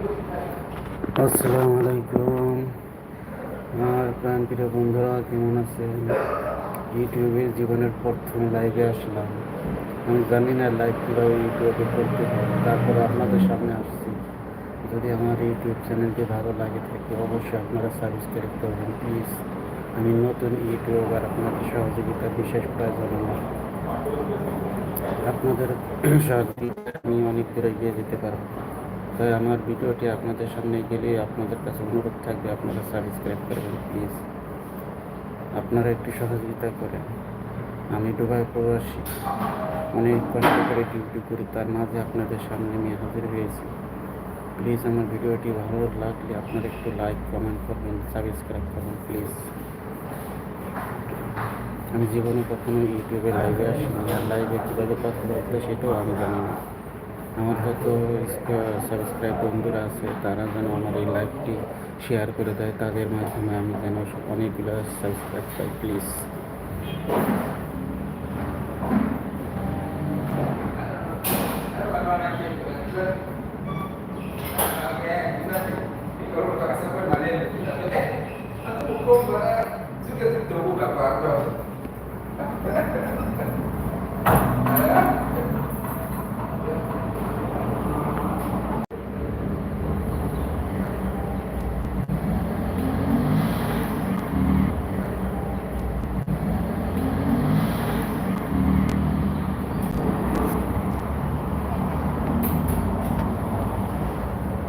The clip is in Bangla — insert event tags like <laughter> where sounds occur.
আসসালামু আলাইকুম। আমার প্রাণ প্রিয় বন্ধুরা, কেমন আছেন? ইউটিউবে জীবনের প্রথম লাইভে আসলাম। আমি জানি না লাইভ কীভাবে ইউটিউবে করতে হয়। তারপর আপনাদের সামনে আসছি। যদি আমার ইউটিউব চ্যানেলটি ভালো লাগে থাকে, অবশ্যই আপনারা সাবস্ক্রাইব করবেন। প্লিজ আমি নতুন ইউটিউবার, আপনাদের সহযোগিতা বিশেষ প্রয়োজন আমার। আপনাদের সহযোগিতা আমি অনেক দূরে এগিয়ে যেতে পারব। তাই আমার ভিডিওটি আপনাদের সামনে গেলে আপনাদের কাছে অনুরোধ থাকবে আপনারা সাবস্ক্রাইব করবেন, প্লিজ। আপনারা একটু সহযোগিতা করেন। আমি ডুবাই প্রবাসী। অনেক কষ্ট করে ডিউটি করি, তার মাঝে আপনাদের সামনে আমি হাজির হয়েছি। প্লিজ আমার ভিডিওটি ভালো লাগলে আপনারা একটু লাইক, কমেন্ট করবেন, সাবস্ক্রাইব করবেন, প্লিজ। আমি জীবনে কখনো ইউটিউবে লাইভে আসিনি। আর লাইভে কীভাবে কথা বলতে সেটাও আমি জানি না। আমার যত সাবস্ক্রাইব বন্ধুরা আছে তারা যেন আমার এই লাইভটি শেয়ার করে দেয় তাদের মাধ্যমে আমি যেন অনেকগুলো সাবস্ক্রাইব পাই প্লিজ <laughs> Terbuka Pak.